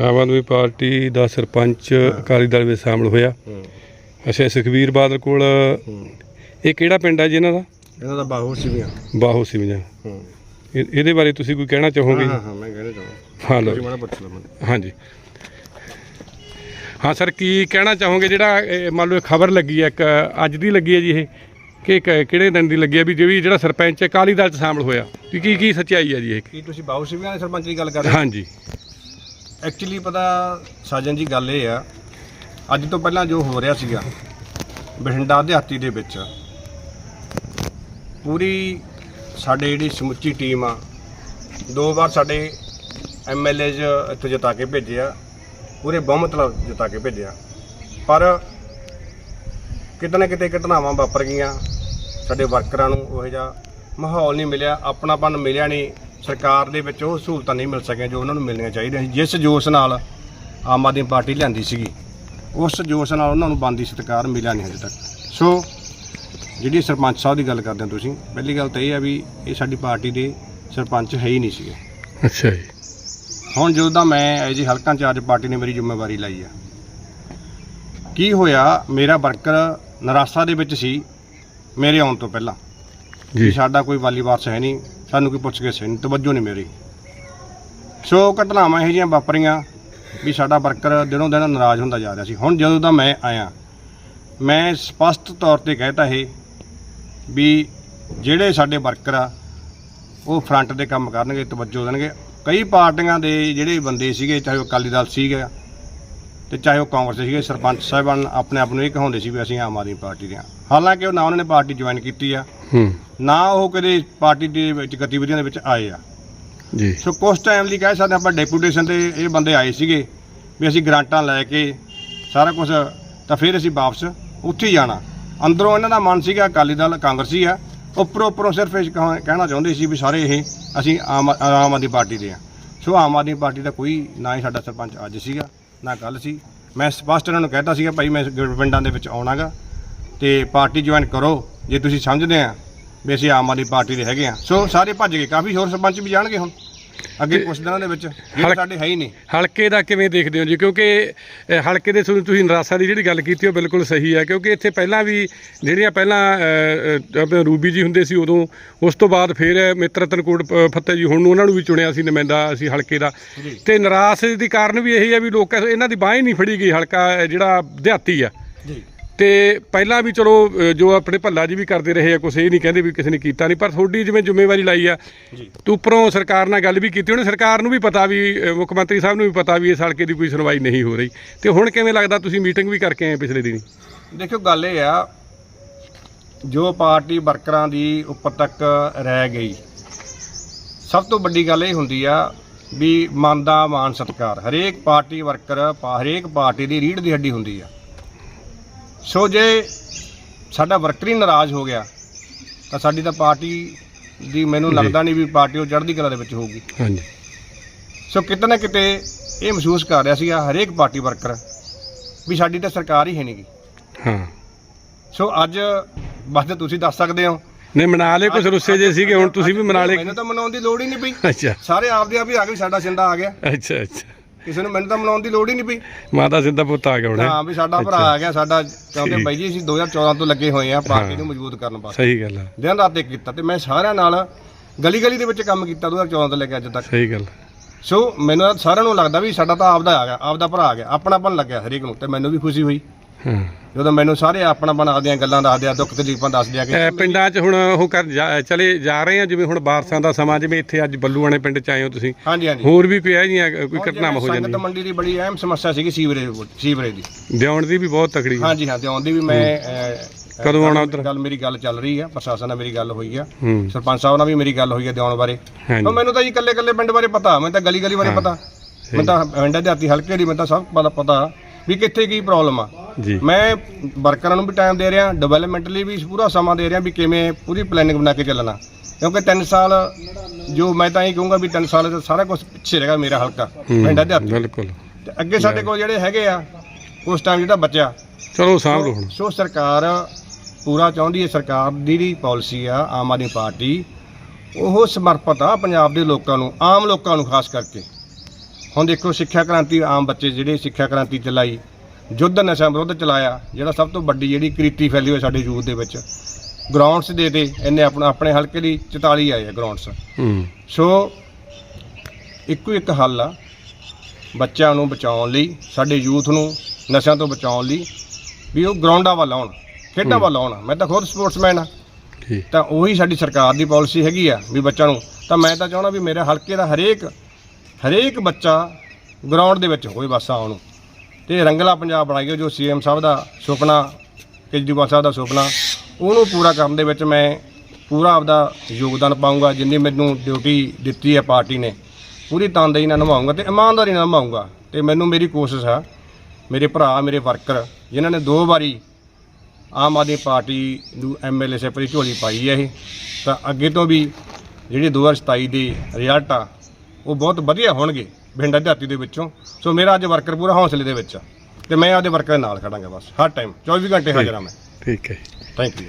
ਆਮ Aadmi party ਦਾ ਸਰਪੰਚ ਅਕਾਲੀ ਦਲ ਵਿੱਚ ਸ਼ਾਮਲ ਹੋਇਆ। ਅੱਛਾ ਸੁਖਵੀਰ ਬਾਦਲ ਕੋਲ ਇਹ ਕਿਹੜਾ ਪਿੰਡ ਹੈ ਜੀ ਇਹਨਾਂ ਦਾ? ਇਹਨਾਂ ਦਾ ਬਾਹੂ ਸੀਗੀਆਂ ਬਾਹੋ ਸਿਵਜਾ ਹੂੰ। ਇਹ- ਇਹਦੇ ਬਾਰੇ ਤੁਸੀਂ ਕੋਈ ਕਹਿਣਾ ਚਾਹੋਗੇ? ਹਾਂ ਹਾਂ ਮੈਂ ਕਹਿਣਾ ਚਾਹਾਂ ਹਾਂ ਲਓ। ਤੁਸੀਂ ਮਾੜਾ ਪੁੱਛ ਲਓ ਮੈਨੂੰ। ਹਾਂਜੀ। ਹਾਂ ਸਰ ਕੀ ਕਹਿਣਾ ਚਾਹੋਗੇ? ਜਿਹੜਾ ਇਹ ਮੰਨ ਲਓ ਖਬਰ ਲੱਗੀ ਹੈ ਇੱਕ ਅੱਜ ਦੀ ਲੱਗੀ ਹੈ ਜੀ ਇਹ ਕਿ ਕ- ਕਿਹੜੇ ਦਿਨ ਦੀ ਲੱਗੀ ਹੈ? ਵੀ ਜਿਹੜੀ ਜਿਹੜਾ ਸਰਪੰਚ ਅਕਾਲੀ ਦਲ ਚ ਸ਼ਾਮਲ ਹੋਇਆ। ਕੀ ਕੀ ਸੱਚਾਈ ਹੈ ਜੀ ਇਹ? ਕੀ ਤੁਸੀਂ ਬਾਹੂ ਸੀਗੀਆਂ ਦੇ ਸਰਪੰਚ ਦੀ ਗੱਲ ਕਰ ਰਹੇ ਹੋ? ਹਾਂਜੀ। ਐਕਚੁਅਲੀ ਪਤਾ ਸਾਜਨ ਜੀ ਗੱਲ ਇਹ ਆ, ਅੱਜ ਤੋਂ ਪਹਿਲਾਂ ਜੋ ਹੋ ਰਿਹਾ ਸੀਗਾ, ਬਠਿੰਡਾ ਦਿਹਾਤੀ ਦੇ ਵਿੱਚ, ਪੂਰੀ ਸਾਡੇ ਜਿਹੜੀ ਸਮੁੱਚੀ ਟੀਮ ਆ, ਦੋ ਵਾਰ ਸਾਡੇ ਐਮਐਲਏਜ਼ ਇੱਥੇ ਜਿਤਾ ਕੇ ਭੇਜਿਆ ਪੂਰੇ ਬਹੁਮਤ ਨਾਲ ਜਿਤਾ ਕੇ ਭੇਜਿਆ ਪਰ ਕਿਤੇ ਨਾ ਕਿਤੇ ਘਟਨਾਵਾਂ ਵਾਪਰ ਗਈਆਂ, ਸਾਡੇ ਵਰਕਰਾਂ ਨੂੰ ਉਹ ਜਿਹਾ ਮਾਹੌਲ ਨਹੀਂ ਮਿਲਿਆ, ਆਪਣਾਪਨ ਮਿਲਿਆ ਨਹੀਂ ਸਰਕਾਰ ਦੇ ਵਿੱਚ ਉਹ ਸਹੂਲਤਾਂ ਨਹੀਂ ਮਿਲ ਸਕੀਆਂ ਜੋ ਉਹਨਾਂ ਨੂੰ ਮਿਲਣੀਆਂ ਚਾਹੀਦੀਆਂ ਸੀ। ਜਿਸ ਜੋਸ਼ ਨਾਲ ਆਮ ਆਦਮੀ ਪਾਰਟੀ ਲਿਆਂਦੀ ਸੀਗੀ ਉਸ ਜੋਸ਼ ਨਾਲ ਉਹਨਾਂ ਨੂੰ ਬੰਦੀ ਸਤਿਕਾਰ ਮਿਲਿਆ ਨਹੀਂ ਹਜੇ ਤੱਕ। ਸੋ ਜਿਹੜੀ ਸਰਪੰਚ ਸਾਹਿਬ ਦੀ ਗੱਲ ਕਰਦੇ ਹੋ ਤੁਸੀਂ ਪਹਿਲੀ ਗੱਲ ਤਾਂ ਇਹ ਆ ਵੀ ਇਹ ਸਾਡੀ ਪਾਰਟੀ ਦੇ ਸਰਪੰਚ ਹੈ ਹੀ ਨਹੀਂ ਸੀਗੇ। ਅੱਛਾ ਜੀ। ਹੁਣ ਜਦੋਂ ਦਾ ਮੈਂ ਐਜ ਹਲਕਾ ਇੰਚਾਰਜ ਪਾਰਟੀ ਨੇ ਮੇਰੀ ਜ਼ਿੰਮੇਵਾਰੀ ਲਈ ਆ ਕੀ ਹੋਇਆ ਮੇਰਾ ਵਰਕਰ ਨਰਾਸਾ ਦੇ ਵਿੱਚ ਸੀ ਮੇਰੇ ਆਉਣ ਤੋਂ ਪਹਿਲਾਂ। ਜੀ। ਸਾਡਾ ਕੋਈ ਵਾਲੀ ਵਾਰਸ ਹੈ ਨਹੀਂ ਸਾਨੂੰ ਕੋਈ ਪੁੱਛ ਕੇ ਨਹੀਂ ਤਵੱਜੋ ਨਹੀਂ ਮੇਰੀ। ਸੋ ਘਟਨਾਵਾਂ ਇਹੋ ਜਿਹੀਆਂ ਵਾਪਰੀਆਂ ਵੀ ਸਾਡਾ ਵਰਕਰ ਦਿਨੋਂ ਦਿਨ ਨਾਰਾਜ਼ ਹੁੰਦਾ ਜਾ ਰਿਹਾ ਸੀ। ਹੁਣ ਜਦੋਂ ਦਾ ਮੈਂ ਆਇਆ, ਮੈਂ ਸਪਸ਼ਟ ਤੌਰ ਤੇ ਕਹਿਤਾ ਇਹ ਵੀ ਜਿਹੜੇ ਸਾਡੇ ਵਰਕਰ ਆ, ਉਹ ਫਰੰਟ ਦੇ ਕੰਮ ਕਰਨਗੇ, ਤਵੱਜੋ ਦੇਣਗੇ। ਕਈ ਪਾਰਟੀਆਂ ਦੇ ਜਿਹੜੇ ਬੰਦੇ ਸੀਗੇ, ਚਾਹੇ ਉਹ ਅਕਾਲੀ ਦਲ ਸੀਗੇ ਤੇ ਚਾਹੇ ਉਹ ਕਾਂਗਰਸ ਸੀਗੇ, ਸਰਪੰਚ ਸਾਹਿਬਾਨ ਆਪਣੇ ਆਪ ਨੂੰ ਇਹ ਕਹਾਉਂਦੇ ਸੀ ਵੀ ਅਸੀਂ ਆਮ ਆਦਮੀ ਪਾਰਟੀ ਦੇ ਹਾਂ ਹਾਲਾਂਕਿ ਉਹ ਨਾ ਉਹਨਾਂ ਨੇ ਪਾਰਟੀ ਜੁਆਇਨ ਕੀਤੀ ਆ। ਹੂੰ। ਨਾ ਉਹ ਕਦੇ ਪਾਰਟੀ ਦੇ ਵਿੱਚ ਗਤੀਵਿਧੀਆਂ ਦੇ ਵਿੱਚ ਆਏ ਆ। ਜੀ। ਸੋ ਕੁਝ ਟਾਈਮ ਲਈ ਕਹਿ ਸਕਦੇ ਆਪਾਂ ਡੈਪੂਟੇਸ਼ਨ ਤੇ ਇਹ ਬੰਦੇ ਆਏ ਸੀਗੇ ਵੀ ਅਸੀਂ ਗ੍ਰਾਂਟਾਂ ਲੈ ਕੇ ਸਾਰਾ ਕੁਝ ਤਾਂ ਫਿਰ ਅਸੀਂ ਵਾਪਸ ਉੱਥੇ ਹੀ ਜਾਣਾ। ਅੰਦਰੋਂ ਇਹਨਾਂ ਦਾ ਮਨ ਸੀਗਾ ਅਕਾਲੀ ਦਲ ਕਾਂਗਰਸੀ ਆ। ਉੱਪਰੋਂ ਉੱਪਰੋਂ ਸਿਰਫ ਇਹ ਕਹਾਂ- ਕਹਿਣਾ ਚਾਹੁੰਦੇ ਸੀ ਵੀ ਸਾਰੇ ਇਹ ਅਸੀਂ ਆਮ ਆਮ ਆਦਮੀ ਪਾਰਟੀ ਦੇ ਆ। ਸੋ ਆਮ ਆਦਮੀ ਪਾਰਟੀ ਦਾ ਕੋਈ ਨਾ ਹੀ ਸਾਡਾ ਸਰਪੰਚ ਅੱਜ ਸੀਗਾ ਨਾ ਕੱਲ ਸੀ। ਮੈਂ ਸਪਸ਼ਟ ਇਹਨਾਂ ਨੂੰ ਕਹਿਤਾ ਸੀਗਾ ਭਾਈ ਮੈਂ ਪਿੰਡਾਂ ਦੇ ਵਿੱਚ ਆਉਣਾਗਾ। ਤੇ ਪਾਰਟੀ ਜੁਆਇਨ ਕਰੋ ਜੇ ਤੁਸੀਂ ਸਮਝਦੇ ਆ ਵੀ ਅਸੀਂ ਆਮ ਆਦਮੀ ਪਾਰਟੀ ਦੇ ਹੈਗੇ ਆ। ਸੋ ਸਾਰੇ ਭੱਜ ਗਏ ਕਾਫੀ ਹੋਰ ਸਰਪੰਚ ਵੀ ਜਾਣਗੇ ਹੁਣ ਅੱਗੇ ਕੁਝ ਦਿਨਾਂ ਦੇ ਵਿੱਚ ਜਿਹੜੇ ਸਾਡੇ ਹੈ ਹੀ ਨਹੀਂ। ਹਲਕੇ ਦਾ ਕਿਵੇਂ ਦੇਖਦੇ ਹੋ ਜੀ? ਕਿਉਂਕਿ ਅ, ਹਲਕੇ ਦੇ ਤੁਹਾਨੂੰ ਤੁਸੀਂ ਨਰਾਸਾ ਦੀ ਜਿਹੜੀ ਗੱਲ ਕੀਤੀ ਉਹ ਬਿਲਕੁਲ ਸਹੀ ਹੈ ਕਿਉਂਕਿ ਇੱਥੇ ਪਹਿਲਾਂ ਵੀ ਜਿਹੜੀਆਂ ਪਹਿਲਾਂ ਅ, ਅ, ਆਪਣੇ ਰੂਬੀ ਜੀ ਹੁੰਦੇ ਸੀ ਉਦੋਂ ਉਸ ਤੋਂ ਬਾਅਦ ਫਿਰ ਮਿੱਤਰ ਪ- ਫਤਿਹ ਜੀ ਹੁਣ ਨੂੰ ਉਹਨਾਂ ਨੂੰ ਵੀ ਚੁਣਿਆ ਸੀ ਨੁਮਾਇੰਦਾ ਅਸੀਂ ਹਲਕੇ ਦਾ। ਤੇ ਨਰਾਸ ਦੀ ਕਾਰਨ ਵੀ ਇਹੀ ਹੈ ਵੀ ਲੋਕ ਇਹਨਾਂ ਦੀ ਬਾਹ ਹੀ ਨਹੀਂ ਫੜੀ ਗਈ ਹਲਕਾ ਅ, ਜਿਹੜਾ ਦਿਹਾਤੀ ਆ। ਜੀ। ਤੇ ਪਹਿਲਾਂ ਵੀ ਚਲੋ ਅ, ਜੋ ਆਪਣੇ ਭੱਲਾ ਜੀ ਵੀ ਕਰਦੇ ਰਹੇ ਆ ਕੁਛ ਇਹ ਨਹੀਂ ਕਹਿੰਦੇ ਵੀ ਕਿਸੇ ਨੇ ਕੀਤਾ ਨਹੀਂ ਪਰ ਤੁਹਾਡੀ ਜਿਵੇਂ ਜ਼ਿੰਮੇਵਾਰੀ ਲਾਈ ਆ ਜੀ। ਤੇ ਉੱਪਰੋਂ ਸਰਕਾਰ ਨਾਲ ਗੱਲ ਵੀ ਕੀਤੀ ਉਹਨੇ ਸਰਕਾਰ ਨੂੰ ਵੀ ਪਤਾ ਵੀ ਅ, ਮੁੱਖ ਮੰਤਰੀ ਸਾਹਿਬ ਨੂੰ ਵੀ ਪਤਾ ਵੀ ਇਸ ਹਲਕੇ ਦੀ ਕੋਈ ਸੁਣਵਾਈ ਨਹੀਂ ਹੋ ਰਹੀ। ਤੇ ਹੁਣ ਕਿਵੇਂ ਲੱਗਦਾ ਤੁਸੀਂ ਮੀਟਿੰਗ ਵੀ ਕਰਕੇ ਆਏ ਪਿਛਲੇ ਦਿਨੀ? ਦੇਖੋ ਗੱਲ ਇਹ ਆ ਜੋ ਪਾਰਟੀ ਵਰਕਰਾਂ ਦੀ ਉੱਪਰ ਤੱਕ ਰਹਿ ਗਈ ਸਭ ਤੋਂ ਵੱਡੀ ਗੱਲ ਇਹ ਹੁੰਦੀ ਆ ਵੀ ਮਨ ਦਾ ਮਾਨ ਸਤਕਾਰ ਹਰੇਕ ਪਾਰਟੀ ਵਰਕਰ ਪਾ- ਹਰੇਕ ਪਾਰਟੀ ਦੀ ਰੀੜ ਦੀ ਹੱਡੀ ਹੁੰਦੀ ਆ। ਸੋ ਜੇ ਸਾਡਾ ਵਰਕਰ ਹੀ ਨਾਰਾਜ਼ ਹੋ ਗਿਆ ਤਾਂ ਸਾਡੀ ਤਾਂ ਪਾਰਟੀ ਦੀ ਮੈਨੂੰ। ਲੱਗਦਾ ਨਹੀਂ ਵੀ ਪਾਰਟੀ ਉਹ ਚੜ੍ਹਦੀ ਕਲਾ ਦੇ ਵਿੱਚ ਹੋਊਗੀ। ਹਾਂਜੀ। ਸੋ ਕਿਤੇ ਨਾ ਕਿਤੇ ਇਹ ਮਹਿਸੂਸ ਕਰ ਰਿਹਾ ਸੀਗਾ ਹਰੇਕ ਪਾਰਟੀ ਵਰਕਰ ਵੀ ਸਾਡੀ ਤਾਂ ਸਰਕਾਰ ਹੀ ਹੈ ਨਹੀਂਗੀ ਹਾਂ। ਸੋ ਅੱਜ ਬਸ ਤੁਸੀਂ ਦੱਸ ਸਕਦੇ ਹੋ। ਨੇ ਮਨਾ ਲਏ ਕੁਝ ਰੁੱਸੇ ਜੇ ਸੀਗੇ ਹੁਣ ਤੁਸੀਂ ਵੀ ਮਨਾ ਲਏ ਮੈਨੂੰ ਤਾਂ ਮਨਾਉਣ ਦੀ ਲੋੜ ਹੀ ਨਹੀਂ ਪਈ। ਅੱਛਾ। ਸਾਰੇ ਆਪਦੇ ਆਪ ਹੀ ਆ ਗਏ ਸਾਡਾ ਸਿੰਦਾ ਆ ਗਿਆ। ਅੱਛਾ ਅੱਛਾ। ਕਿਸੇ ਨੂੰ ਮੈਨੂੰ ਤਾਂ ਮਨਾਉਣ ਦੀ ਲੋੜ ਹੀ ਨਹੀਂ ਪਈ। ਮਾਤਾ ਸਿੰਦਾ ਪੁੱਤ ਆ ਗਿਆ ਹੁਣ। ਹੈਂ? ਵੀ ਸਾਡਾ ਭਰਾ ਆ ਗਿਆ ਸਾਡਾ ਕਿਉਂਕਿ। ਬਾਈ ਜੀ ਅਸੀਂ 2014 ਤੋਂ ਲੱਗੇ ਹੋਏ ਆ ਪਾਰਟੀ। ਨੂੰ ਮਜ਼ਬੂਤ ਕਰਨ ਵਾਸਤੇ। ਸਹੀ ਗੱਲ ਆ। ਦਿਨ ਰਾਤ ਇੱਕ ਕੀਤਾ ਤੇ ਮੈਂ ਸਾਰਿਆਂ ਨਾਲ ਗਲੀ ਗਲੀ ਦੇ ਵਿੱਚ ਕੰਮ ਕੀਤਾ 2014 ਤੋਂ ਲੈ ਕੇ ਅੱਜ ਤੱਕ। ਸਹੀ ਗੱਲ। ਸੋ ਮੈਨੂੰ ਤਾਂ ਸਾਰਿਆਂ ਨੂੰ ਲੱਗਦਾ ਵੀ ਸਾਡਾ ਤਾਂ ਆਪਦਾ ਆ ਗਿਆ ਆਪਦਾ ਭਰਾ ਆ ਗਿਆ ਆਪਣਾਪਨ ਲੱਗਿਆ ਹਰੇਕ ਨੂੰ ਤੇ ਮੈਨੂੰ ਵੀ ਖੁਸ਼ੀ ਹੋਈ। ਹਾਂ ਜਦੋਂ ਮੈਨੂੰ ਸਾਰੇ ਆਪਣਾਪਨ ਆਪਦੀਆਂ ਗੱਲਾਂ ਦੱਸਦੇ ਆ ਦੁੱਖ ਤਕਲੀਫਾਂ ਦੱਸਦੇ ਆ ਕਿ ਪਿੰਡਾਂ 'ਚ ਹੁਣ ਉਹ ਕਰ ਜਾ- ਚਲੇ ਜਾ ਰਹੇ ਆ ਜਿਵੇਂ ਹੁਣ ਬਾਰਸਾਂ ਦਾ ਸਮਾਂ ਜਿਵੇਂ ਇੱਥੇ ਅੱਜ ਬੱਲੂਆਣੇ ਪਿੰਡ 'ਚ ਆਏ ਹੋ ਤੁਸੀਂ। ਹਾਂਜੀ ਹਾਂਜੀ। ਹੋਰ ਵੀ ਇਹ ਜੀਆਂ ਕੋਈ ਘਟਨਾਵਾਂ ਹੋ ਸੰਗਤ ਜਾਂਦੀਆਂ ਮੰਡੀ ਦੀ ਬੜੀ ਅਹਿਮ ਸਮੱਸਿਆ ਸੀਗੀ ਸੀਵਰੇਜ ਸੀਵਰੇਜ ਦੀ। ਦਿਉਣ ਦੀ ਵੀ ਬਹੁਤ ਤਕੜੀ ਹੈ। ਹਾਂਜੀ ਹਾਂ ਤੇ ਆਉਂਦੀ ਵੀ ਮੈਂ ਅਹ, ਕਦੋਂ ਆਉਣਾ ਉੱਧਰ? ਗੱਲ ਮੇਰੀ ਗੱਲ ਚੱਲ ਰਹੀ ਆ ਪ੍ਰਸ਼ਾਸਨ ਨਾਲ ਮੇਰੀ ਗੱਲ ਹੋਈ ਆ। ਹੂੰ। ਸਰਪੰਚ ਸਾਹਿਬ ਨਾਲ ਵੀ ਮੇਰੀ ਗੱਲ ਹੋਈ ਆ ਦਿਉਣ ਬਾਰੇ। ਹਾਂਜੀ। ਉਹ ਮੈਨੂੰ ਤਾਂ ਜੀ ਇਕੱਲੇ ਇਕੱਲੇ ਪਿੰਡ ਬਾਰੇ ਪਤਾ ਮੈਨੂੰ ਤਾਂ ਗਲੀ ਗਲੀ ਬਾਰੇ। ਪਤਾ। ਮੈਨੂੰ ਤਾਂ ਪਿੰਡ ਦੇ ਹਾਤੀ ਹਲਕੇ ਦੀ ਮੈਨੂੰ ਤਾਂ ਸਭ ਪਤਾ ਪਤਾ। ਵੀ ਕਿੱਥੇ ਕੀ ਪ੍ਰੋਬਲਮ ਆ। ਜੀ। ਮੈਂ ਵਰਕਰਾਂ ਨੂੰ ਵੀ ਟਾਈਮ ਦੇ ਰਿਹਾ ਡਿਵੈਲਪਮੈਂਟ ਲਈ ਵੀ ਪੂਰਾ ਸਮਾਂ ਦੇ ਰਿਹਾ ਵੀ ਕਿਵੇਂ ਪੂਰੀ ਪਲੈਨਿੰਗ ਬਣਾ ਕੇ ਚੱਲਣਾ। ਕਿਉਂਕਿ 3 ਸਾਲ ਜੋ ਮੈਂ ਤਾਂ ਇਹ ਕਹੂੰਗਾ ਵੀ 3 ਸਾਲ ਸਾਰਾ ਕੁਝ ਪਿੱਛੇ ਰਹੇਗਾ ਮੇਰਾ ਹਲਕਾ ਪਿੰਡ ਦੇ ਹਾਤੀ ਬਿਲਕੁਲ। ਤੇ ਅੱਗੇ ਸਾਡੇ ਕੋਲ ਜਿਹੜੇ ਹੈਗੇ ਆ ਉਸ ਟਾਈਮ ਜਿਹੜਾ ਬਚਿਆ। ਚਲੋ ਸਾਂਭ ਲਓ ਹੁਣ। ਸੋ ਸਰਕਾਰ ਪੂਰਾ ਚਾਹੁੰਦੀ ਹੈ ਸਰਕਾਰ ਦੀ ਜਿਹੜੀ ਪਾਲਿਸੀ ਆ ਆਮ ਆਦਮੀ ਪਾਰਟੀ ਉਹ ਸਮਰਪਿਤ ਆ ਪੰਜਾਬ ਦੇ ਲੋਕਾਂ ਨੂੰ ਆਮ ਲੋਕਾਂ ਨੂੰ ਖਾਸ ਕਰਕੇ। ਹੁਣ ਦੇਖੋ ਸਿੱਖਿਆ ਕ੍ਰਾਂਤੀ ਆਮ ਬੱਚੇ ਜਿਹੜੇ ਸਿੱਖਿਆ ਕ੍ਰਾਂਤੀ ਚਲਾਈ ਯੁੱਧ ਨਸ਼ਾ ਵਿਰੁੱਧ ਚਲਾਇਆ ਜਿਹੜਾ ਸਭ ਤੋਂ ਵੱਡੀ ਜਿਹੜੀ ਕ੍ਰਿਤੀ ਫੈਲੀ ਹੋਈ ਸਾਡੇ ਯੂਥ ਦੇ ਵਿੱਚ। ਗਰਾਊਂਡਸ ਦੇ ਦੇ ਇਹਨੇ ਆਪਣਾ ਆਪਣੇ ਹਲਕੇ ਲਈ 44 ਆਏ ਆ ਗਰਾਊਂਡਸ ਹੂੰ। ਸੋ ਇੱਕੋ ਇੱਕ ਹੱਲ ਆ ਬੱਚਿਆਂ ਨੂੰ ਬਚਾਉਣ ਲਈ ਸਾਡੇ ਯੂਥ ਨੂੰ ਨਸ਼ਿਆਂ ਤੋਂ ਬਚਾਉਣ ਲਈ ਵੀ ਉਹ ਗਰਾਊਂਡਾਂ ਵੱਲ ਆਉਣ ਖੇਡਾਂ ਵੱਲ ਆਉਣ। ਮੈਂ ਤਾਂ ਖੁਦ ਸਪੋਰਟਸਮੈਨ ਆ। ਤਾਂ ਉਹੀ ਸਾਡੀ ਸਰਕਾਰ ਦੀ ਪਾਲਿਸੀ ਹੈਗੀ ਆ ਵੀ ਬੱਚਿਆਂ ਨੂੰ ਤਾਂ ਮੈਂ ਤਾਂ ਚਾਹਣਾ ਵੀ ਮੇਰੇ ਹਲਕੇ ਦਾ ਹਰੇਕ ਹਰੇਕ ਬੱਚਾ ਗਰਾਊਂਡ ਦੇ ਵਿੱਚ ਹੋਵੇ ਬਸ ਆਉਣ ਨੂੰ। ਤੇ ਰੰਗਲਾ ਪੰਜਾਬ ਬਣਾਈਏ ਜੋ ਸੀਐਮ ਸਾਹਿਬ ਦਾ ਸੁਪਨਾ, ਕੇਜਰੀਵਾਲ ਸਾਹਿਬ ਦਾ ਸੁਪਨਾ, ਉਹਨੂੰ ਪੂਰਾ ਕਰਨ ਦੇ ਵਿੱਚ ਮੈਂ ਪੂਰਾ ਆਪਦਾ ਯੋਗਦਾਨ ਪਾਉਂਗਾ ਜਿੰਨੀ ਮੈਨੂੰ ਡਿਊਟੀ ਦਿੱਤੀ ਹੈ ਪਾਰਟੀ ਨੇ। ਪੂਰੀ ਤਨਦੇਹੀ ਨਾਲ ਨਿਭਾਉਂਗਾ ਤੇ ਇਮਾਨਦਾਰੀ ਨਾਲ ਨਿਭਾਉਂਗਾ ਤੇ ਮੈਨੂੰ ਮੇਰੀ ਕੋਸ਼ਿਸ਼ ਆ, ਮੇਰੇ ਭਰਾ, ਮੇਰੇ ਵਰਕਰ ਜਿਨ੍ਹਾਂ ਨੇ ਦੋ ਵਾਰੀ ਆਮ ਆਦਮੀ ਪਾਰਟੀ ਨੂੰ ਐਮਐਲਏ ਸੇ ਪਰੀ ਝੋਲੀ ਪਾਈ ਹੈ ਇਹ, ਤਾਂ ਅੱਗੇ ਤੋਂ ਵੀ ਜਿਹੜੀ 2027 ਦੇ ਰਿਜ਼ਲਟ ਆ ਉਹ ਬਹੁਤ ਵਧੀਆ ਹੋਣਗੇ ਪਿੰਡ ਦਿਹਾਤੀ ਦੇ ਵਿੱਚੋਂ। ਸੋ ਮੇਰਾ ਅੱਜ ਵਰਕਰ ਪੂਰਾ ਹੌਸਲੇ ਦੇ ਵਿੱਚ ਆ। ਤੇ ਮੈਂ ਆਪਦੇ ਵਰਕਰ ਨਾਲ ਖੜਾਂਗਾ ਬਸ ਹਰ ਟਾਈਮ 24 ਘੰਟੇ ਹਾਜ਼ਰ ਹਾਂ ਮੈਂ। ਠੀਕ ਹੈ ਥੈਂਕ ਯੂ